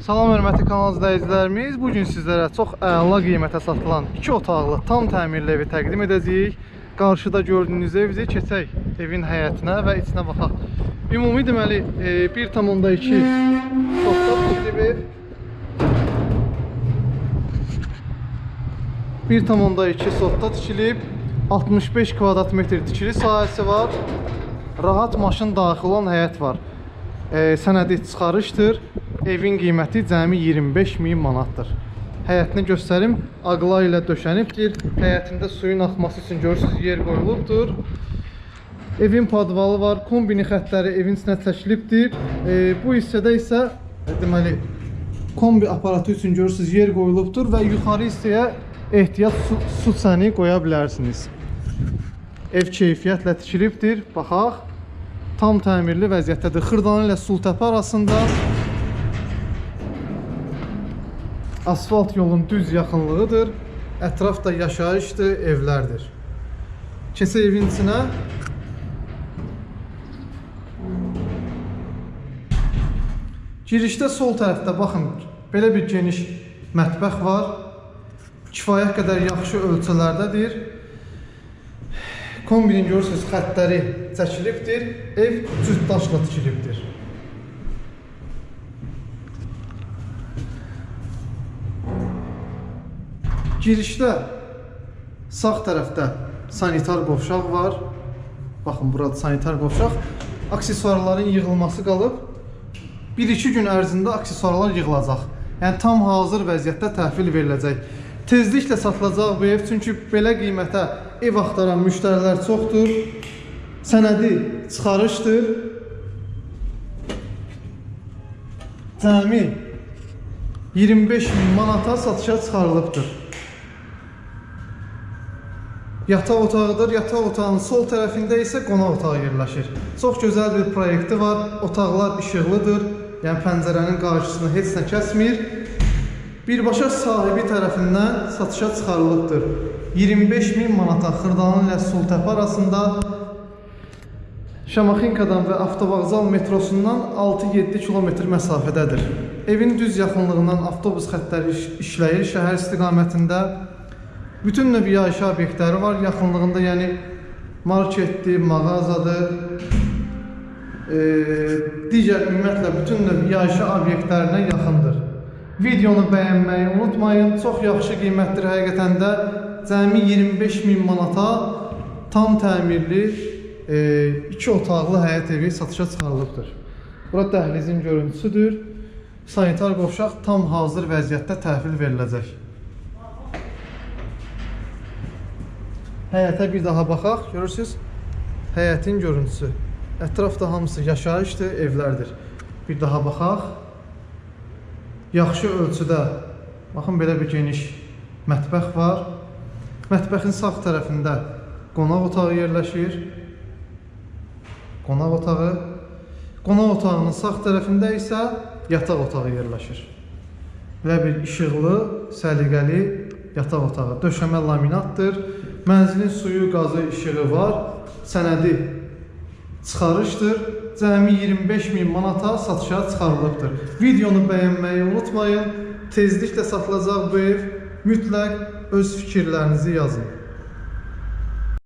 Salam hörmətli kanal izləyicilərimiz. Bu gün sizlərə çox əla qiymətə satılan 2 otaqlı tam təmirli evi təqdim edəcəyik. Qarşıda gördüyünüz evimizi keçək evin həyətinə və içinə baxaq. Ümumi deməli e, 1.2 çoxda tikilib ev. 1.2 sotda tikilib 65 kvadrat metr tikili sahəsi var. Rahat maşın daxil olan həyət var. E, sənədi çıxarışdır. Evin qiyməti cəmi 25 min manatdır. Həyətini göstərim. Aqla ilə döşənibdir. Həyətində suyun axması üçün görürsüz yer qoyulubdur. Evin padvalı var. Kombini xəttləri evin içinə çəkilibdir. E, bu hissədə isə deməli kombi aparatı üçün görürsüz yer qoyulubdur və yuxarı hissəyə ehtiyat su, su çəni qoya bilərsiniz. Ev keyfiyyətlə tikilibdir. Baxaq. Tam təmirli vəziyyətdədir. Xırdalı ilə Sultəpə arasında asfalt yolun düz yaxınlığıdır. Ətrafda yaşayışdır, evlərdir. Keçək evin içinə. Girişdə sol tərəfdə baxın, belə bir geniş mətbəx var. Kifayət qədər yaxşı ölçülərdədir. Kombinin görürsünüz xəttləri çəkilibdir. Ev cüt daşla tikilibdir. Girişdə sağ tərəfdə sanitar qovşaq var. Baxın burada sanitar qovşaq. Aksesuarların yığılması qalıb. 1-2 gün ərzində aksesuarlar yığılacaq. Yəni tam hazır vəziyyətdə təhvil veriləcək. Tezliklə satılacaq bu ev çünki belə qiymətə ev axtaran müştərilər çoxdur. Sənədi çıxarışdır. Cəmi 25 min manata satışa çıxarılıbdır. Yataq otağıdır. Yataq otağının sol tərəfində isə qonaq otağı yerləşir. Çox gözəl bir proyekti var. Otaqlar işıqlıdır. Yəni pəncərənin qarşısını heç nə kəsmir. Birbaşa sahibi tərəfindən satışa çıxarılıbdır. 25 min manata Xırdalan ilə Sultəpə arasında Şamaxinkadan və Avtovağzal metrosundan 6-7 kilometr məsafədədir. Evin düz yaxınlığından avtobus xəttləri iş- işləyir şəhər istiqamətində. Bütün növ yaşayış obyektləri var yaxınlığında, yəni marketdir, mağazadır, e, digər ümumiyyətlə bütün növ yaşayış obyektlərinə yaxındır. Videonu bəyənməyi unutmayın. Çox yaxşı qiymətdir həqiqətən də. Cəmi 25 min manata tam təmirli e, iki otaqlı həyət evi satışa çıxarılıbdır. Bura dəhlizin görüntüsüdür. Sanitar qovşaq tam hazır vəziyyətdə təhvil veriləcək. Həyətə bir daha baxaq. Görürsüz? Həyətin görüntüsü. Ətrafda hamısı yaşayışdır, evlərdir. Bir daha baxaq. Yaxşı ölçüdə baxın belə bir geniş mətbəx var. Mətbəxin sağ tərəfində qonaq otağı yerləşir. Qonaq otağı. Qonaq otağının sağ tərəfində isə yataq otağı yerləşir. Belə bir işıqlı, səliqəli yataq otağı. Döşəmə laminatdır. Mənzilin suyu, qazı, işığı var. Sənədi çıxarışdır. Cəmi 25 min manata satışa çıxarılıbdır. Videonu bəyənməyi unutmayın. Tezliklə satılacaq bu ev. Mütləq öz fikirlərinizi yazın.